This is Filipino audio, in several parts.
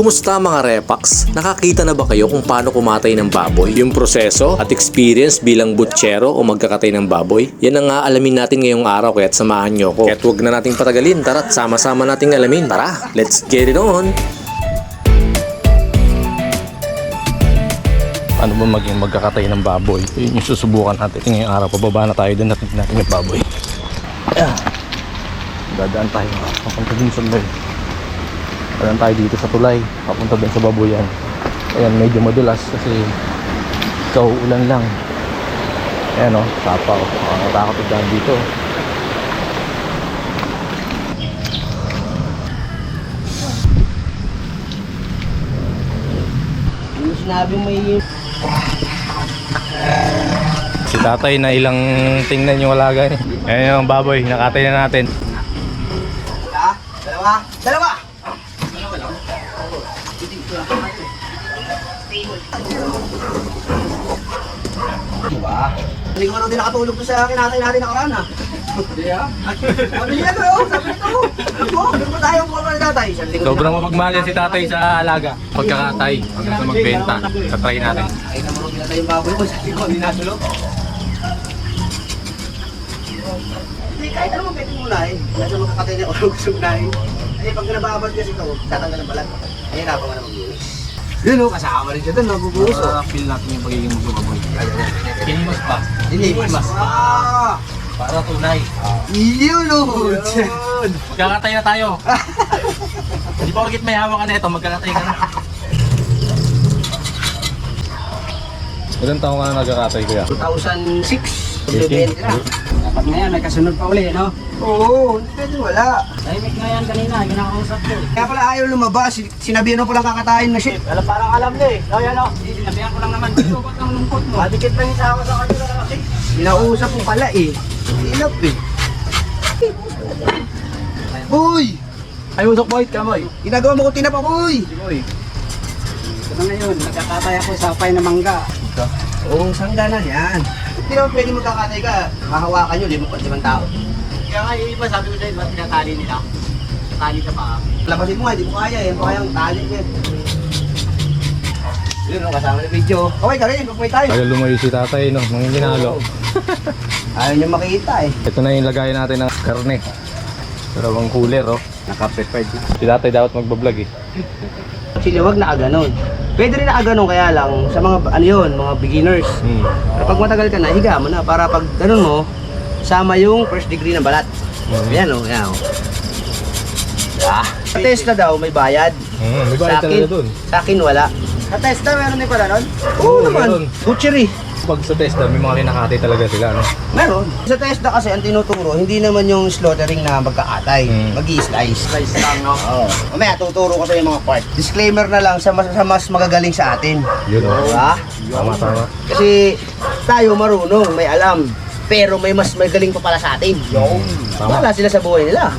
Kumusta mga repax? Nakakita na ba kayo kung paano kumatay ng baboy? Yung proseso at experience bilang butchero o magkakatay ng baboy? Yan ang aalamin natin ngayong araw kaya't samahan nyo ko. Kaya't huwag na nating patagalin, tara't sama-sama nating alamin. Tara, let's get it on! Ano ba maging magkakatay ng baboy? Yun yung susubukan natin ngayong araw. Pababa na tayo doon natin natin yung baboy. Ayan. Dadaan tayo. Papunta din sa tulay. Dadaan tayo dito sa tulay. Papunta din sa baboyan. Ayan, medyo madulas kasi kauulan lang. Ayan o, sapaw. Nakakatakot yung daan dito. Sinabi may Si tatay na ilang tingnan yung alaga niya. Ayan yung baboy, nakatay na natin. ha? Dalawa? Dalawa! Diba? Hindi ko din nakatulog to sa kinatay natin nakaraan ha. Hindi ha? Niya to, oh. sabi nito. Ano ba tayo kung ano tatay? Isang linggo Sobrang mapagmahal yan si tatay sa alaga. Pagkakatay, hanggang sa magbenta. Katry natin. Ay, namurog na tayong baboy mo. Sabi ko, hindi natulog. Hindi, kahit ano pwede muna eh. Kahit ano kakatay niya, kung gusto eh. Eh, pag nababad kasi ito, tatanggal ang balat. Ay, napa ka na magbuhos. Yun o, kasama rin siya doon, magbubuhos o. feel natin yung pagiging magbababoy. Kinimas pa. Dinimas. Ah! Para tunay. Yun o! Magkakatay na tayo. Hindi pa ulit may hawak ka na ito, magkakatay ka na. Ilan taong ka na nagkakatay kuya? 2006, 18. 2020 na. Dapat nga yan, may kasunod pa uli, no? Oo, hindi pwede wala. Tahimik nga yan kanina, ginakausap ko. Kaya pala ayaw lumabas, sinabihan mo palang kakatayin na shit. Alam, parang alam na eh. Oh, yan. Hindi, sinabihan ko lang naman. Ba't ang lungkot mo? Madikit lang isa ako sa kanila kasi. Sinausap mo pala eh. Ilap eh. Uy! Ay, usok boy, kamoy. Ginagawa mo ko tinapa, uy! Boy. Ito na ngayon, nagkakatay ako sa pay na mangga. Oo, sangga na yan. Hindi naman pwede magkakatay ka. Mahawakan nyo, limang limang tao. Kaya nga, yung iba, sabi ko sa'yo, ba't tinatali nila? Tali sa paa. Labasin mo nga, hindi mo kaya eh. Mo kayang tali yan. Yun, no, kasama ng video. Okay ka rin, magpapay tayo. Tagal lumayo si tatay, no? Nung ginalo. Ayaw niyo makita eh. Ito na yung lagay natin ng karne. Dalawang cooler, oh. Naka-prepared. Si tatay dapat magbablog, eh. Actually, wag nakaganon. Pwede rin nakaganon kaya lang sa mga ano yun, mga beginners. Hmm. Pero pag matagal ka na, higa mo na para pag ganun mo, sama yung first degree ng balat. Mhm. Yan o, yan o. Ah. Sa test na daw, may bayad. Hmm, may Sa bayad akin, talaga dun. sa akin wala. Sa test na, meron din pala nun? Oo Oo, naman. meron. Butchery. Pag sa test may mga kinakatay talaga sila, no? Meron. Sa test na kasi ang tinuturo, hindi naman yung slaughtering na magkakatay. Mm. Mag-i-slice. Slice lang, no? Oo. Mamaya, tuturo ko sa yung mga part. Disclaimer na lang sa mas, sa mas magagaling sa atin. Yun, oh. Diba? Tama, tama. Kasi tayo marunong, may alam. Pero may mas magaling pa pala sa atin. Yung. Tama. Wala sila sa buhay nila.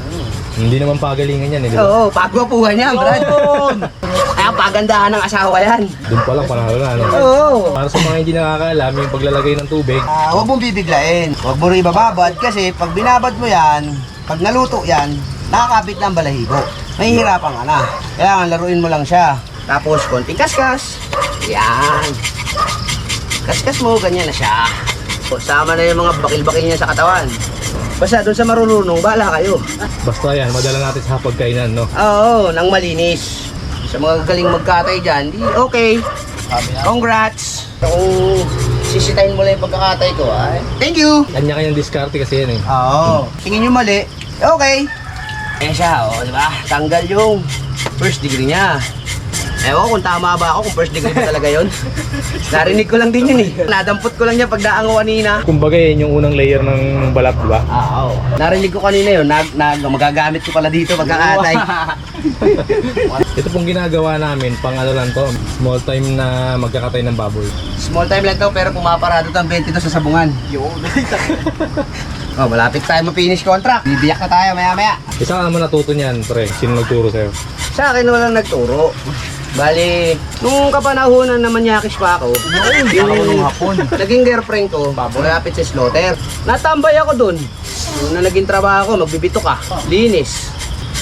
Hindi naman pagalingan yan, eh, di ba? Oo, pagwapuhan yan, Brad. Kaya pagandahan ng asawa yan. Doon pa lang panalo na, ano? Oo. Para sa mga hindi nakakaalam, yung paglalagay ng tubig, Ah, huwag mong bibiglain. Huwag mo rin ibababad kasi pag binabad mo yan, pag naluto yan, nakakapit na ang balahibo. Mahihirapan ka na. Kailangan laruin mo lang siya. Tapos konting kaskas. Yan. Kaskas mo, ganyan na siya. O, Sama na yung mga bakil-bakil niya sa katawan. Basta doon sa marunong, bahala kayo. basta yan, madala natin sa pagkainan, no? Oo, nang malinis. Sa mga galing magkatay dyan, di okay. Congrats. Kung sisitahin mo lang yung pagkakatay ko, ay. Thank you. Kanya-kanyang diskarte kasi yan, eh. Oo. Tingin nyo mali, okay. Ayan siya, o, di ba? Tanggal yung first degree niya. Ewan ko kung tama ba ako, kung first degree ba talaga yon. Narinig ko lang din yun eh. Nadampot ko lang niya pag daango kanina. Kumbaga yan yung unang layer ng balat, di ba? Ah, oo. Narinig ko kanina yun, nag, nag, magagamit ko pala dito pagkakatay. Ito pong ginagawa namin, pang ano lang to, small time na magkakatay ng baboy. Small time lang to, pero pumaparado to ang 22 sa sabungan. Yun. oh, malapit tayo ma-finish contract. Bibiyak na tayo maya-maya. Isa ka naman natuto niyan, pre. Sino nagturo sa'yo? Sa akin walang nagturo. Bali, nung kapanahonan na manyakis pa ako, yung hapon. naging girlfriend ko, malapit sa slaughter. Natambay ako dun. Nung na naging trabaho ko, magbibito ka. Linis.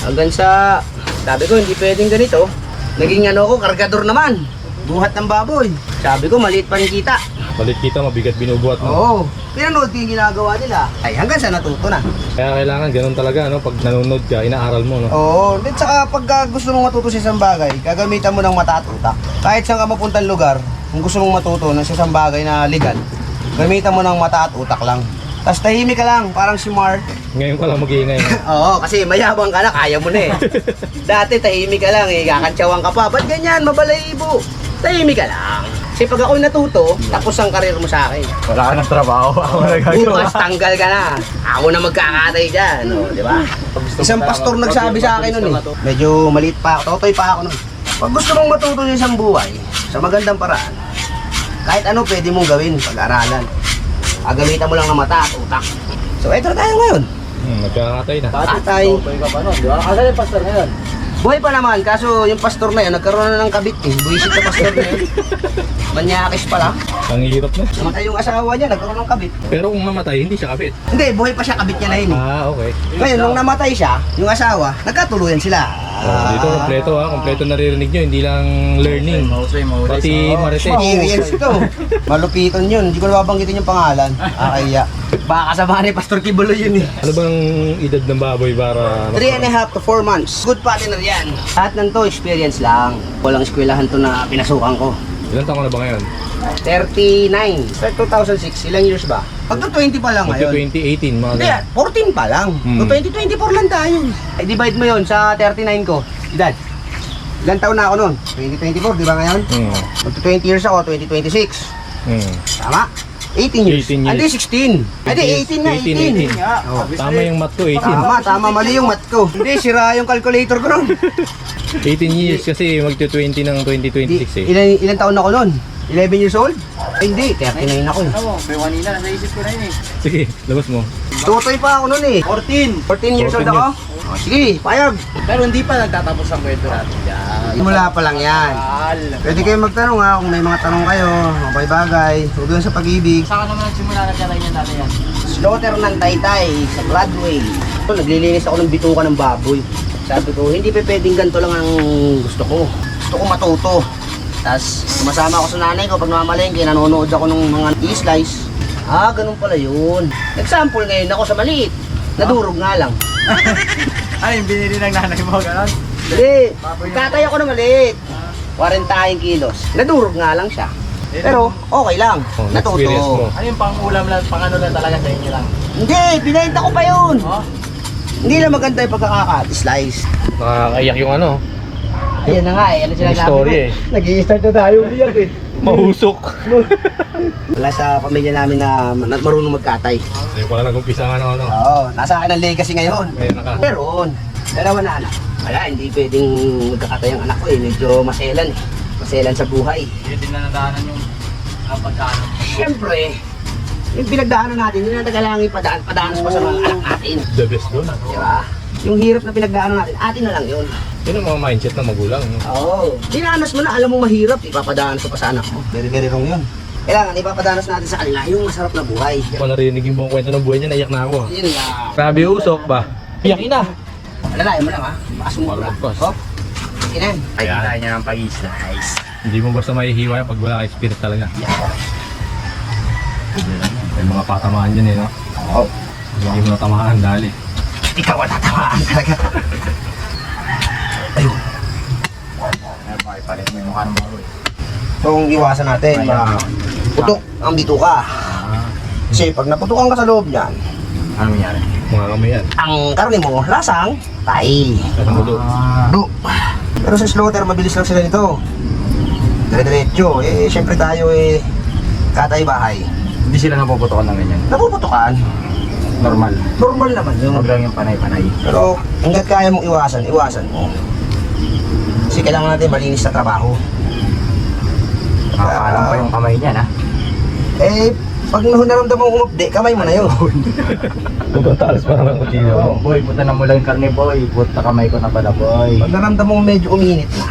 Hanggang sa, sabi ko, hindi pwedeng ganito. Naging ano ko, kargador naman. Buhat ng baboy. Sabi ko, maliit pa rin kita. Balit kita, mabigat binubuhat mo. Oo. Pinanood ko yung ginagawa nila. Ay, hanggang sa natuto na. Kaya kailangan ganun talaga, no? Pag nanonood ka, inaaral mo, no? Oo. At saka pagka gusto mong matuto sa isang bagay, gagamitan mo ng mata at utak. Kahit saan ka mapuntang lugar, kung gusto mong matuto ng isang bagay na legal, gamitan mo ng mata at utak lang. Tapos tahimik ka lang, parang si Mark. Ngayon ka lang mag-iingay. Oo, kasi mayabang ka na, kaya mo na eh. Dati tahimik ka lang eh, kakantsawan ka pa. Ba't ganyan, mabalahibo? Tahimik ka lang. Kasi pag ako'y natuto, tapos ang karir mo sa akin. Wala ka ng trabaho. Ako Bukas tanggal ka na. Ako na magkakatay dyan, no, di ba? Isang pastor nagsabi sa akin nun eh. Medyo maliit pa ako, totoy pa ako nun. Pag gusto mong matuto sa isang buhay, sa magandang paraan, kahit ano pwede mong gawin pag-aralan. Agamitan mo lang ng mata at utak. So, eto na tayo ngayon. Hmm, nagkakatay na. Tatay. ka pa nun, di ba? Asa yung pastor ngayon? Buhay pa naman, kaso yung pastor na yun, nagkaroon na ng kabit eh. Buwisit na pastor na yun. Manyakis pala. Ang hirap na. Namatay yung asawa niya, nagkaroon ng kabit. Pero kung mamatay, hindi siya kapit. Hindi, buhay pa siya, kabit niya na yun eh. Ah, okay. Ngayon, nung namatay siya, yung asawa, nagkatuluyan sila. Oh, dito kompleto ha, kompleto naririnig nyo, hindi lang learning. Mahusay, mahusay. Pati marites. Experience ito. Malupiton yun. Hindi ko na babanggitin yung pangalan. Ah, kaya. Baka kasama ni Pastor Kibulo yun eh. Ano bang edad ng baboy para... 3 and a half to 4 months. Good partner yan. Lahat ng to, experience lang. Walang eskwelahan to na pinasukan ko. Ilan taon ka na ba ngayon? 39. Start 2006. Ilang years ba? Pag 20 pa lang ngayon. 2018, mga Hindi, ganun. 14 pa lang. Hmm. So 2024 lang tayo. I divide mo yon sa 39 ko. Edad. Ilan taon na ako noon? 2024, di ba ngayon? Hmm. Magto 20 years ako, 2026. Hmm. Tama? 18 years. 18 years. Hindi, 16. Hindi, 18 na, 18. 18. Oh. Tama yung mat ko, 18. Tama, tama, mali yung mat ko. Hindi, sira yung calculator ko noon. 18 years kasi magto-20 ng 2026 eh. Ilan, ilan taon ako noon? 11 years old? Ay, hindi, 39 ako eh. May kanina, nasa isip ko na yun eh. Sige, labas mo. Tutoy pa ako noon eh. 14! 14 years old 14 ako. Oh, sige, payag. Pero hindi pa nagtatapos ang kwento natin dyan. Simula pa lang yan. Pwede kayo magtanong ha kung may mga tanong kayo, mga bagay-bagay, huwag lang sa pag-ibig. Saan ka naman nagsimula na dyan yan natin yan? Slaughter ng taytay sa Broadway. So, naglilinis ako ng bituka ng baboy. Sabi ko, hindi pa pwedeng ganito lang ang gusto ko. Gusto ko matuto. Tapos, sumasama ako sa nanay ko pag namamalengke, nanonood ako ng mga e-slice. Ah, ganun pala yun. Example ngayon ako sa maliit. Nadurog nga lang. Ano yung binili ng nanay mo, gano'n? Hindi, katay ako na maliit. 40 kilos. Nadurog nga lang siya. Pero, okay lang. Oh, experience mo. Natuto. Ano yung pang-ulam lang, pang-ano lang talaga sa inyo lang? Hindi, binenta ko pa yun. Oh? Hindi lang maganda yung pagkakakat-slice. Nakakaiyak yung ano. Ayan na nga eh, ano sila Yung story eh. Nag-i-start na tayo umiyak eh. Mahusok. Wala sa pamilya namin na, na marunong magkatay. Hindi ko na nag-umpisa nga ng ano. Oo, nasa akin ang legacy ngayon. Meron ka. Meron. Dalawa na anak. Wala, hindi pwedeng magkakatay ang anak ko eh. Medyo maselan eh. Maselan sa buhay. Hindi din na nadaanan yung uh, pagkano. Siyempre, yung pinagdaanan natin, yun ang tagalangin padaan, padanas pa sa mga anak natin. The best doon. Di ba? Yung hirap na pinagdaanan natin, atin na lang yun. Yun ang mga mindset ng magulang. No? Oo. Dinanas mo na, alam mo mahirap, ipapadanas ko pa sa anak mo. Very, very wrong yun. Kailangan ipapadanas natin sa kanila yung masarap na buhay. Kung narinig yung buong kwento ng buhay niya, naiyak na ako. Yun nga. Sabi usok ba? Iyakin na. Alalayan mo lang ha. Bakas mo. Oh. Sige na. Ay, kita niya ng pag-slice. Hindi mo basta maihiwa yan pag wala ka spirit talaga. May mga patamaan dyan eh, no? Oo. Hindi mo natamaan, dali. Ikaw ang tatamaan talaga. Ayun. Ayun, pakipalit mo yung mukha ng baboy. So, kung iwasan natin, ma putok ang bituka. Kasi pag naputukan ka sa loob niyan, Ano nangyari? Mga kamay yan. ang karne mo, lasang, tay. Kasi mulo. Do. Pero sa slaughter, mabilis lang sila nito. Dire-diretso. Eh, syempre tayo eh, katay bahay. Hindi sila napuputokan ng ganyan. Napuputukan. Normal. Normal naman yun. Huwag lang yung panay-panay. Pero hanggat kaya mong iwasan, iwasan mo. Kasi kailangan natin malinis na trabaho. Nakakaalam pa yung kamay niya, na? Eh, pag naramdaman mong umupdi, kamay mo na yun. Pagkatalas pa naman kutsilyo. Oh, boy, puta na mo lang yung karne, boy. Puta kamay ko na pala, boy. Pag naramdaman mong medyo uminit na,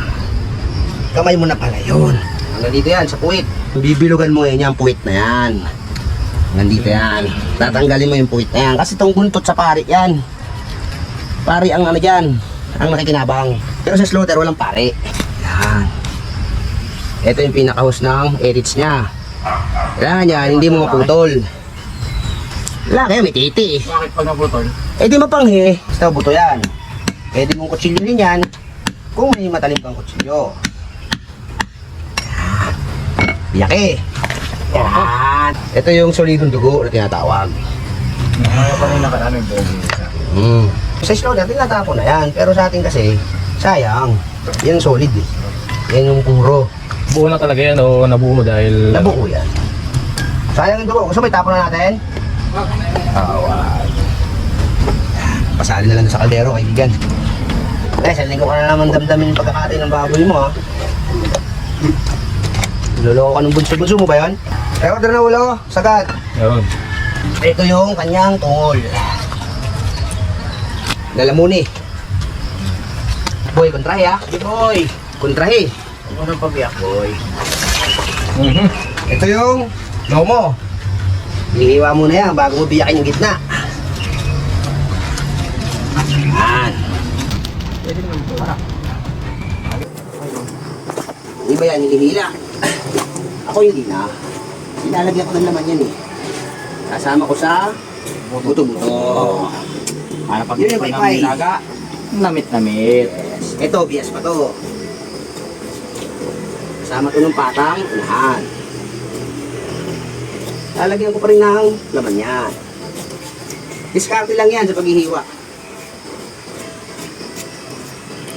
kamay mo na pala yun. Hanggang dito yan, sa puwit. Bibilugan mo ngayon yan, puwit na yan. Hanggang dito yan. Tatanggalin mo yung puwit na yan. Kasi itong buntot sa pari yan. Pari ang ano dyan, ang nakikinabang. Pero sa slaughter, walang pari. Ito yung pinakahos ng edits niya. Kailangan yan, hindi mo maputol. Laki, may titi. Bakit pag naputol? Eh di mapanghi. Basta buto yan. Pwede mong kutsilyohin yan kung may matalim kang kutsilyo. Biyaki. Yan. Ito yung solidong dugo na tinatawag. Ano pa rin nakaraan yung bogi? Hmm. Sa slow natin tinatapon na yan. Pero sa atin kasi, sayang. Yan solid eh. Yan yung puro. Buo na talaga yan o nabuo dahil... Nabuo yan. Sayang yung dugo. Gusto mo itapon na natin? Awan. Pasali na lang sa kaldero, kaibigan. Eh, sa linggo ka na naman damdamin yung pagkakatay ng baboy mo, ha? Niloloko ka ng bunso-bunso mo ba yan? Eh, order na ulo, sagad. Yun. Ito yung kanyang tungol. Lalamuni. Boy, kontrahe ha? Boy, kontrahe. Ano pa biyak, boy? Mhm. Ito yung lomo. Hihiwa mo na yan bago mo biyakin yung gitna. Yan. Iba yan, hinihila. Ako hindi na. Ilalagyan ko ng laman yan eh. Kasama ko sa buto-buto. Para pag Yun yung ng paypay. namit-namit. Yes. Ito, bias pa to. Kasama to ng patang, unahan. Lalagyan ko pa rin ng laman yan. Diskarte lang yan sa paghihiwa.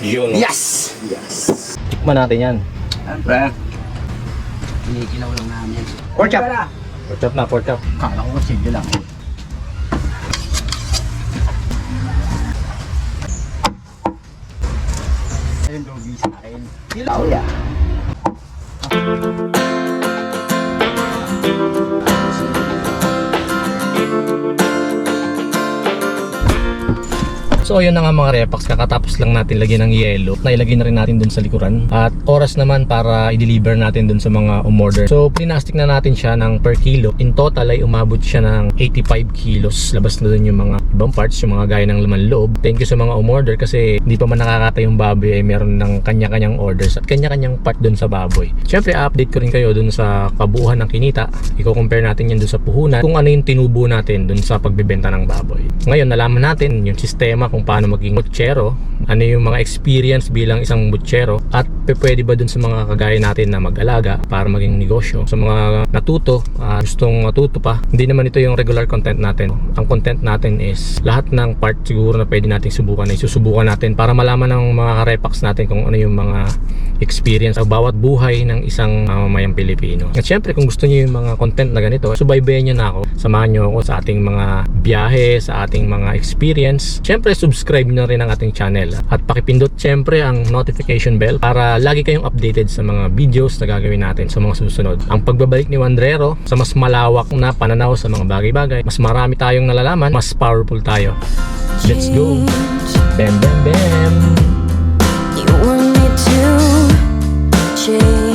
Yun. Yes! Yes. Tikman natin yan. Siyempre. Kinikilaw lang namin. Pork chop. Pork chop na, pork chop. Kala ko kasi lang. Ayun, bogi sa akin. Oh, yeah. So yun na nga mga repax, kakatapos lang natin lagyan ng yelo. Nailagay na rin natin dun sa likuran. At oras naman para i-deliver natin dun sa mga umorder. So pinastic na natin siya ng per kilo. In total ay umabot siya ng 85 kilos. Labas na dun yung mga ibang parts, yung mga gaya ng laman loob. Thank you sa mga umorder kasi hindi pa man nakakata yung baboy ay meron ng kanya-kanyang orders at kanya-kanyang part dun sa baboy. Siyempre update ko rin kayo dun sa kabuuhan ng kinita. Iko-compare natin yan dun sa puhunan kung ano yung tinubo natin dun sa pagbebenta ng baboy. Ngayon nalaman natin yung sistema kung paano maging butchero, ano yung mga experience bilang isang butchero at pwede ba dun sa mga kagaya natin na mag-alaga para maging negosyo. Sa mga natuto, ah, gustong matuto pa, hindi naman ito yung regular content natin. Ang content natin is lahat ng part siguro na pwede nating subukan ay susubukan natin para malaman ng mga karepax natin kung ano yung mga experience sa bawat buhay ng isang mamamayang Pilipino. At syempre kung gusto niyo yung mga content na ganito, subaybayan niyo na ako. Samahan niyo ako sa ating mga biyahe, sa ating mga experience. Syempre subscribe niyo rin ang ating channel at pakipindot syempre ang notification bell para lagi kayong updated sa mga videos na gagawin natin sa mga susunod. Ang pagbabalik ni Wandrero sa mas malawak na pananaw sa mga bagay-bagay, mas marami tayong nalalaman, mas powerful tayo. Let's go! Bam, bam, bam! You want me to change